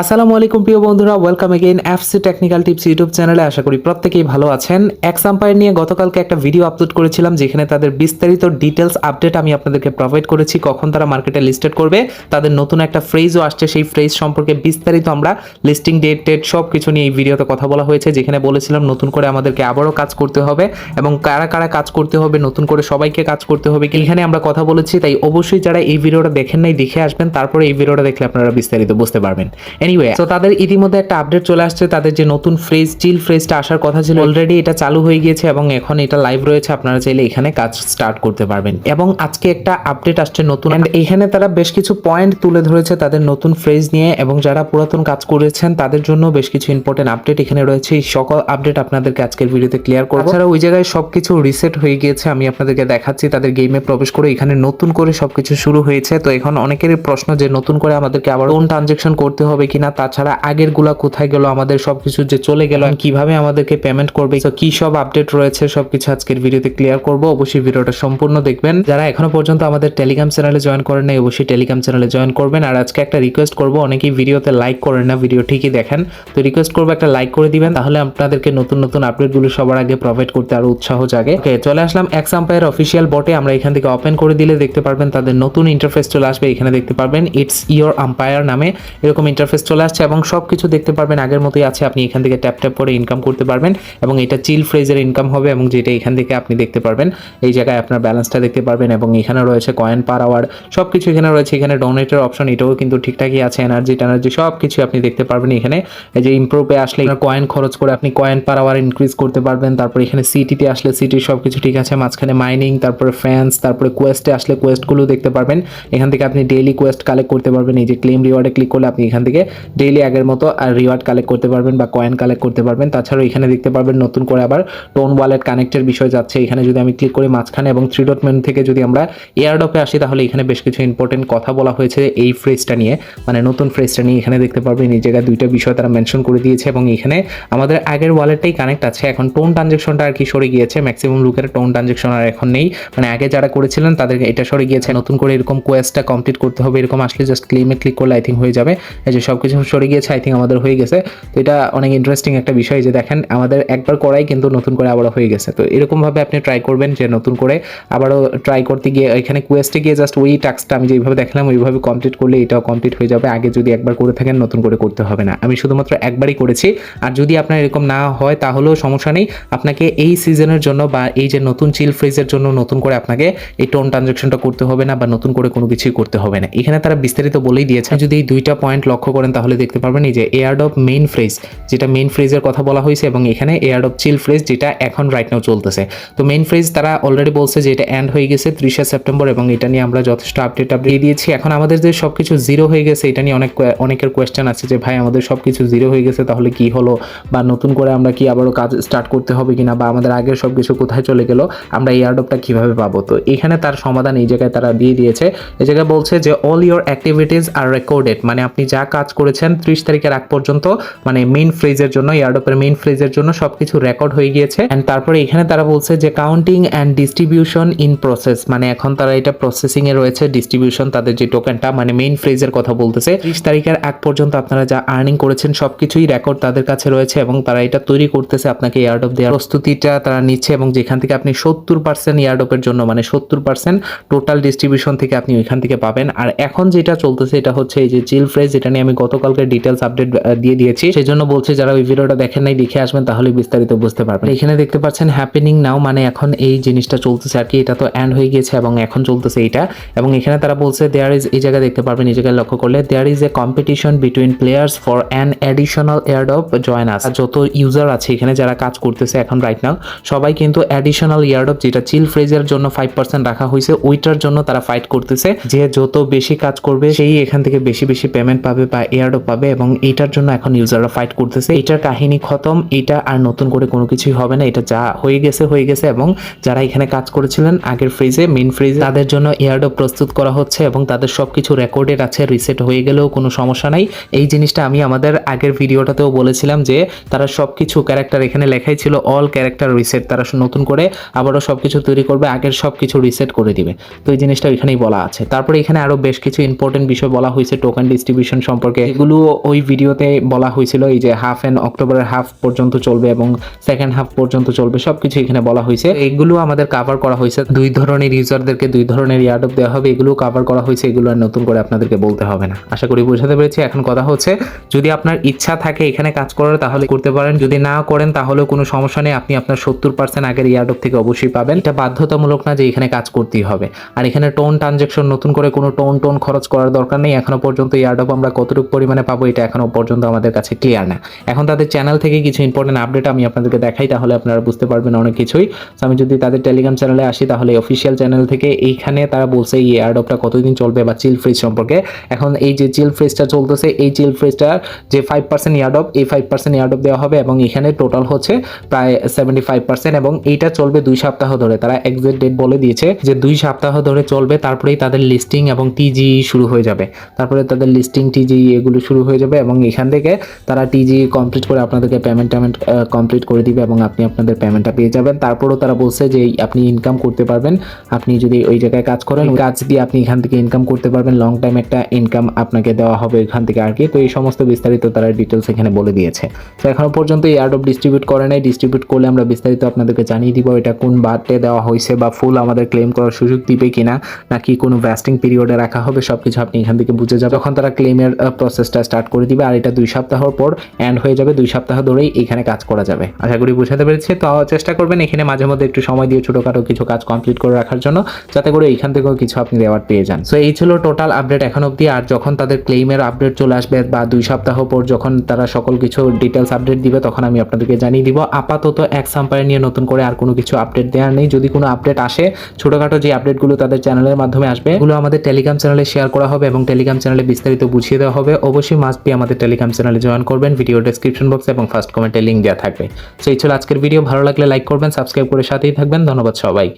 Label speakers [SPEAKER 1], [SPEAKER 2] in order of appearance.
[SPEAKER 1] আসসালামু আলাইকুম প্রিয় বন্ধুরা welcome again FC technical tips YouTube চ্যানেলে আশা করি প্রত্যেকেই ভালো আছেন। এক্সাম্পায়ার নিয়ে গতকালকে একটা ভিডিও আপলোড করেছিলাম, যেখানে তাদের বিস্তারিত ডিটেলস আপডেট আমি আপনাদেরকে প্রোভাইড করেছি, কখন তারা মার্কেটে লিস্টেড করবে, তাদের নতুন একটা ফ্রেজও আসছে, সেই ফ্রেজ সম্পর্কে বিস্তারিত আমরা লিস্টিং ডেট টেট সব কিছু নিয়ে এই ভিডিওতে কথা বলা হয়েছে, যেখানে বলেছিলাম নতুন করে আমাদেরকে আবারও কাজ করতে হবে এবং কারা কারা কাজ করতে হবে, নতুন করে সবাইকে কাজ করতে হবে এখানে আমরা কথা বলেছি, তাই অবশ্যই যারা এই ভিডিওটা দেখেন নাই, দেখে আসবেন, তারপরে এই ভিডিওটা দেখলে আপনারা বিস্তারিত বুঝতে পারবেন। এনিওয়ে তো তাদের ইতিমধ্যে একটা আপডেট চলে আসছে, তাদের যে নতুন ফ্রেজ চিল ফ্রেজটা আসার কথা ছিল অলরেডি এটা চালু হয়ে গিয়েছে এবং এখন এটা লাইভ রয়েছে, আপনারা চাইলে এখানে কাজ স্টার্ট করতে পারবেন। এবং আজকে একটা আপডেট আসছে নতুন এখানে তারা বেশ কিছু পয়েন্ট তুলে ধরেছে তাদের নতুন ফ্রেজ নিয়ে, এবং যারা পুরাতন কাজ করেছেন, তাদের জন্য বেশ কিছু ইম্পর্টেন্ট আপডেট এখানে রয়েছে। এই সকল আপডেট আপনাদেরকে আজকের ভিডিওতে ক্লিয়ার করব। তাছাড়া ওই জায়গায় সবকিছু রিসেট হয়ে গিয়েছে, আমি আপনাদেরকে দেখাচ্ছি, তাদের গেমে প্রবেশ করে এখানে নতুন করে সবকিছু শুরু হয়েছে। তো এখন অনেকেরই প্রশ্ন যে নতুন করে আমাদেরকে আবার লোন ট্রানজেকশন করতে হবে কিনা, তাছাড়া আগেরগুলা কোথায় গেল, আমাদের সবকিছু যে চলে গেল কীভাবে আমাদেরকে পেমেন্ট করবে কি সব আপডেট রয়েছে, সবকিছু আজকের ভিডিওতে ক্লিয়ার করব। অবশ্যই ভিডিওটা সম্পূর্ণ দেখবেন। যারা এখনও পর্যন্ত আমাদের টেলিগ্রাম চ্যানেলে জয়েন করেন নাই, অবশ্যই টেলিগ্রাম চ্যানেলে জয়েন করবেন। আর আজকে একটা রিকোয়েস্ট করব, অনেকেই ভিডিওতে লাইক করেন না ভিডিও ঠিকই দেখেন। তো রিকোয়েস্ট করব, একটা লাইক করে দিবেন, তাহলে আপনাদেরকে নতুন নতুন আপডেটগুলো সবার আগে প্রোভাইড করতে আরও উৎসাহ জাগে। ওকে চলে আসলাম এক্স আম্পায়ার অফিসিয়াল বটে আমরা এখান থেকে ওপেন করে দিলে দেখতে পারবেন, তাদের নতুন ইন্টারফেস চলে আসবে, এখানে দেখতে পারবেন ইটস ইয়োর আম্পায়ার নামে। এরকম ইন্টারফেস চলে আসছে এবং সব কিছু দেখতে পারবেন, আগের মতোই আছে, আপনি এখান থেকে ট্যাপ ট্যাপ করে ইনকাম করতে পারবেন এবং এটা চিল ফ্রেজের ইনকাম হবে এবং যেটা এখান থেকে আপনি দেখতে পারবেন, এই জায়গায় আপনার ব্যালেন্সটা দেখতে পারবেন এবং এখানে রয়েছে কয়েন পার আওয়ার সব কিছু এখানে রয়েছে, এখানে ডোনেটের অপশন এটাও কিন্তু ঠিকঠাকই আছে এনার্জি ট্যানার্জি সব কিছু আপনি দেখতে পারবেন এখানে, এই যে ইমপ্রুভে আসলে এখানে কয়েন খরচ করে আপনি কয়েন পার আওয়ার ইনক্রিজ করতে পারবেন, তারপর এখানে সিটিতে আসলে সিটির সব কিছু ঠিক আছে, মাঝখানে মাইনিং তারপরে ফ্যান্স তারপরে কোয়েস্টে আসলে কোয়েস্টগুলো দেখতে পারবেন, এখান থেকে আপনি ডেইলি কোয়েস্ট কালেক্ট করতে পারবেন, এই যে ক্লেম রিওয়ার্ডে ক্লিক করলে আপনি এখান থেকে ডেইলি আগের মতো, আর রিওয়ার্ড কালেক্ট করতে পারবেন বা কয়েন কালেক্ট করতে পারবেন। তাছাড়াও এখানে দেখতে পারবেন নতুন করে আবার টোন ওয়ালেট কানেক্টের বিষয় যাচ্ছে। এখানে যদি আমি ক্লিক করি মাঝখানে এবং থ্রি ডট মেনু থেকে যদি আমরা এয়ারডপে আসি, তাহলে এখানে বেশ কিছু ইম্পর্টেন্ট কথা বলা হয়েছে এই ফ্রেজটা নিয়ে। মানে নতুন ফ্রেজটা নিয়ে এখানে দেখতে পারবেন, এই জায়গায় দুইটা বিষয় তারা মেনশন করে দিয়েছে এবং এখানে আমাদের আগের ওয়ালেটটাই কানেক্ট আছে। এখন টোন ট্রানজেকশনটা আর কি সরে গিয়েছে। ম্যাক্সিমাম লোকের টোন ট্রানজেকশন আর এখন নেই। মানে আগে যারা করেছিলেন, তাদেরকে এটা সরে গিয়েছে। নতুন করে এরকম কোয়েস্টটা কমপ্লিট করতে হবে। এরকম আসলে জাস্ট ক্লেমে ক্লিক করলে আই থিঙ্ক হয়ে যাবে। এই যে সব কিছু সরে গিয়েছে আই থিঙ্ক আমাদের হয়ে গেছে। তো এটা অনেক ইন্টারেস্টিং একটা বিষয় যে দেখেন, আমাদের একবার করাই কিন্তু নতুন করে আবারও হয়ে গেছে। তো এরকমভাবে আপনি ট্রাই করবেন যে নতুন করে আবারও ট্রাই করতে গিয়ে, এখানে কোয়েস্টে গিয়ে জাস্ট ওই টাস্কটা আমি যেভাবে দেখলাম, ওইভাবে কমপ্লিট করলে এটাও কমপ্লিট হয়ে যাবে। আগে যদি একবার করে থাকেন, নতুন করে করতে হবে না। আমি শুধুমাত্র একবারই করেছি। আর যদি আপনার এরকম না হয়, তাহলেও সমস্যা নেই। আপনাকে এই সিজনের জন্য বা এই যে নতুন চিল ফ্রিজের জন্য নতুন করে আপনাকে এই টোন ট্রানজাকশনটা করতে হবে না বা নতুন করে কোনো কিছুই করতে হবে না। এখানে তারা বিস্তারিত বলেই দিয়েছে। যদি এই দুইটা পয়েন্ট লক্ষ্য করেন তাহলে দেখতে পারবেন এই যে এয়ারডপ মেইন ফ্রেজ যেটা মেইন ফ্রেজের কথা বলা হয়েছে এবং এখানে এয়ারডপ চিল ফ্রেজ যেটা এখন রাইট নাও চলতেছে। তো মেইন ফ্রেজ তারা অলরেডি বলছে যে এটা এন্ড হয়ে গেছে ত্রিশে সেপ্টেম্বর এবং এটা নিয়ে আমরা যথেষ্ট আপডেট আপডেট দিয়েছি। এখন আমাদের যে সব কিছু জিরো হয়ে গেছে, এটা নিয়ে অনেক, অনেকের কোয়েশ্চেন আছে যে, ভাই, আমাদের সব কিছু জিরো হয়ে গেছে, তাহলে কি হলো? বা নতুন করে আমরা কি আবারও কাজ স্টার্ট করতে হবে কিনা? বা আমাদের আগের সব কিছু কোথায় চলে গেল? আমরা এয়ারডপটা কীভাবে পাবো? তো এখানে তার সমাধান এই জায়গায় তারা দিয়ে দিয়েছে। এই জায়গায় বলছে যে all your activities are recorded মানে আপনি যা কাজ করেছেন, ত্রিশ তারিখের আগ পর্যন্ত মানে মেইন ফ্রেজের জন্য এয়ারডপের মেইন ফ্রেজের জন্য সবকিছু রেকর্ড হয়ে গিয়েছে। অ্যান্ড তারপরে এখানে তারা বলছে যে counting and distribution in process মানে এখন তারা এটা প্রসেসিংয়ে রয়েছে ডিস্ট্রিবিউশন তাদের যে টোকেনটা মানে মেইন ফ্রেজের কথা বলতেছে। ত্রিশ তারিখের আগ পর্যন্ত আপনারা যা আর্নিং করেছেন, সবকিছুই রেকর্ড তাদের কাছে রয়েছে এবং তারা এটা তৈরি করতেছে আপনাকে এয়ারডপ দেওয়ার প্রস্তুতিটা তারা নিচ্ছে এবং যেখান থেকে আপনি সত্তর পার্সেন্ট এয়ারডপের জন্য মানে সত্তর পার্সেন্ট টোটাল ডিস্ট্রিবিউশন থেকে আপনি ওইখান থেকে পাবেন। আর এখন যেটা চলতেছে, এটা হচ্ছে এই যে চিল ফ্রেজ এটা নিয়ে আমি গতকালকে ডিটেলস আপডেট দিয়ে দিয়েছি। সেই জন্য বলছি, যারা ওই ভিডিওটা দেখেন নাই, দেখে আসবেন তাহলে বিস্তারিত বুঝতে পারবেন। এখানে দেখতে পাচ্ছেন হ্যাপেনিং নাও মানে এখন এই জিনিসটা চলতেছে আর কি। এটা তো এন্ড হয়ে গিয়েছে এবং এখন চলতেছে এইটা। এবং এখানে তারা বলছে দেয়ার ইজ এই জায়গায় দেখতে পারবেন, এই জায়গায় লক্ষ্য করলে there is a competition between players for an additional airdrop join us যত ইউজার আছে এখানে যারা কাজ করতেছে এখন রাইট নাও সবাই কিন্তু অ্যাডিশনাল ইয়ারডপ যেটা চিল ফ্রেজের জন্য ফাইভ পার্সেন্ট রাখা হয়েছে, ওইটার জন্য তারা ফাইট করতেছে। যে যত বেশি কাজ করবে, সেই এখান থেকে বেশি বেশি পেমেন্ট পাবে বা এয়ারডপ পাবে এবং এইটার জন্য এখন ইউজাররা ফাইট করতেছে। এটার কাহিনী খতম, এটা আর নতুন করে কোনো কিছুই হবে না। এটা যা হয়ে গেছে হয়ে গেছে এবং যারা এখানে কাজ করেছিলেন আগের ফ্রিজে মেইন ফ্রিজে তাদের জন্য এয়ারডপ প্রস্তুত করা হচ্ছে এবং তাদের সব কিছু রেকর্ডেড আছে রিসেট হয়ে গেলেও কোনো সমস্যা নাই। এই জিনিসটা আমি আমাদের আগের ভিডিওটাতেও বলেছিলাম যে তারা সব কিছু ক্যারেক্টার এখানে লেখাই ছিল অল ক্যারেক্টার রিসেট তারা নতুন করে আবারও সব কিছু তৈরি করবে, আগের সব কিছু রিসেট করে দিবে। তো এই জিনিসটা এখানেই বলা আছে। তারপরে এখানে আরও বেশ কিছু ইম্পর্টেন্ট বিষয় বলা হয়েছে টোকেন ডিস্ট্রিবিউশন সম্পর্কে। সম্পর্কে এগুলো ওই ভিডিওতে বলা হয়েছিল এই যে হাফ এন্ড অক্টোবরের হাফ পর্যন্ত চলবে এবং সেকেন্ড হাফ পর্যন্ত চলবে সবকিছু এখানে বলা হয়েছে। এগুলো আমাদের কাভার করা হয়েছে। দুই ধরনের ইউজারদেরকে দুই ধরনের ইয়ারডপ দেওয়া হবে এগুলো কাভার করা হয়েছে এগুলো আর নতুন করে আপনাদেরকে বলতে হবে না। আশা করি বোঝাতে পেরেছি এখন কথা হচ্ছে যদি আপনার ইচ্ছা থাকে এখানে কাজ করার তাহলে করতে পারেন। যদি না করেন তাহলেও কোনো সমস্যা নেই আপনি আপনার সত্তর পার্সেন্ট আগের ইয়ারডপ থেকে অবশ্যই পাবেন। এটা বাধ্যতামূলক না যে এখানে কাজ করতেই হবে। আর এখানে টোন ট্রানজেকশন নতুন করে কোনো টোন টোন খরচ করার দরকার নেই। এখনও পর্যন্ত ইয়ারডপ আমরা কতটুকু পরিমাণে পাবো, এটা এখনও পর্যন্ত আমাদের কাছে ক্লিয়ার না। এখন তাদের চ্যানেল থেকে কিছু ইম্পর্টেন্ট আপডেট আমি আপনাদেরকে দেখাই, তাহলে আপনারা বুঝতে পারবেন অনেক কিছুই। So, আমি যদি তাদের টেলিগ্রাম চ্যানেলে আসি, তাহলে অফিসিয়াল চ্যানেল থেকে এইখানে তারা বলছে, এই এয়ারডপটা কতদিন চলবে? বা চিল ফ্রিজ সম্পর্কে। এখন এই যে চিল ফ্রিজটা চলতেছে, এই চিল ফ্রিজটার যে ফাইভ পার্সেন্ট ইয়ারডপ এই ফাইভ পার্সেন্ট ইয়ারডপ দেওয়া হবে এবং এখানে টোটাল হচ্ছে প্রায় সেভেন্টি ফাইভ পার্সেন্ট এবং এইটা চলবে দুই সপ্তাহ ধরে। তারা এক্সাক্ট ডেট বলে দিয়েছে যে দুই সপ্তাহ ধরে চলবে, তারপরেই তাদের লিস্টিং এবং টিজি শুরু হয়ে যাবে। তারপরে তাদের লিস্টিং টিজি এগুলো শুরু হয়ে যাবে এবং এখান থেকে তারা টিজি কমপ্লিট করে আপনাদেরকে পেমেন্ট টেমেন্ট কমপ্লিট করে দিবে এবং আপনি আপনাদের পেমেন্টটা পেয়ে যাবেন। তারপরেও তারা বলছে যে আপনি ইনকাম করতে পারবেন। আপনি যদি ওই জায়গায় কাজ করেন কাজ দিয়ে আপনি এখান থেকে ইনকাম করতে পারবেন। লং টাইম একটা ইনকাম আপনাকে দেওয়া হবে এখান থেকে আর কি। তো এই সমস্ত বিস্তারিত তারা ডিটেলস এখানে বলে দিয়েছে। তো এখনও পর্যন্ত এই অফ ডিস্ট্রিবিউট করে নাই। ডিস্ট্রিবিউট করলে আমরা বিস্তারিত আপনাদেরকে জানিয়ে দিব এটা কোন বার্থডে দেওয়া হয়েছে বা ফুল আমাদের ক্লেম করার সুযোগ দিবে কিনা নাকি কোনো ভ্যাস্টিং পিরিয়ডে রাখা হবে সব কিছু আপনি এখান থেকে বুঝে যাবেন। যখন তারা ক্লেমের প্রসেসটা স্টার্ট করে দিবে আর এটা দুই সপ্তাহ পর এন্ড হয়ে যাবে, দুই সপ্তাহ ধরেই এখানে কাজ করা যাবে। আশা করি বুঝাতে পেরেছি, তো চেষ্টা করবেন এখানে মাঝে মধ্যে একটু সময় দিয়ে ছোটোখাটো কিছু কাজ কমপ্লিট করে রাখার জন্য, যাতে করে এখান থেকেও কিছু আপনি রেওয়ার্ড পেয়ে যান। সো এই ছিল টোটাল আপডেট এখন অবধি, আর যখন তাদের ক্লেইমের আপডেট চলে আসবে বা দুই সপ্তাহ পর যখন তারা সকল কিছু ডিটেলস আপডেট দিবে, তখন আমি আপনাদেরকে জানিয়ে দিব। আপাতত এক সাম্পায়ার নিয়ে নতুন করে আর কোনো কিছু আপডেট দেওয়ার নেই। যদি কোনো আপডেট আসে, ছোটোখাটো যে আপডেটগুলো তাদের চ্যানেলের মাধ্যমে আসবে, এগুলো আমাদের টেলিগ্রাম চ্যানেলে শেয়ার করা হবে এবং টেলিগ্রাম চ্যানেলে বিস্তারিত বুঝিয়ে দেওয়া হবে। অবশ্যই মাস্ট বি আমাদের টেলিগ্রাম চ্যানেলে জয়েন করবেন। ভিডিও ডেসক্রিপশন বক্স এবং ফার্স্ট কমেন্টে লিঙ্ক দেওয়া থাকবে। সো এই ছিল আজকের ভিডিও ভালো লাগলে লাইক করবেন সাবস্ক্রাইব করে সাথেই থাকবেন। ধন্যবাদ সবাই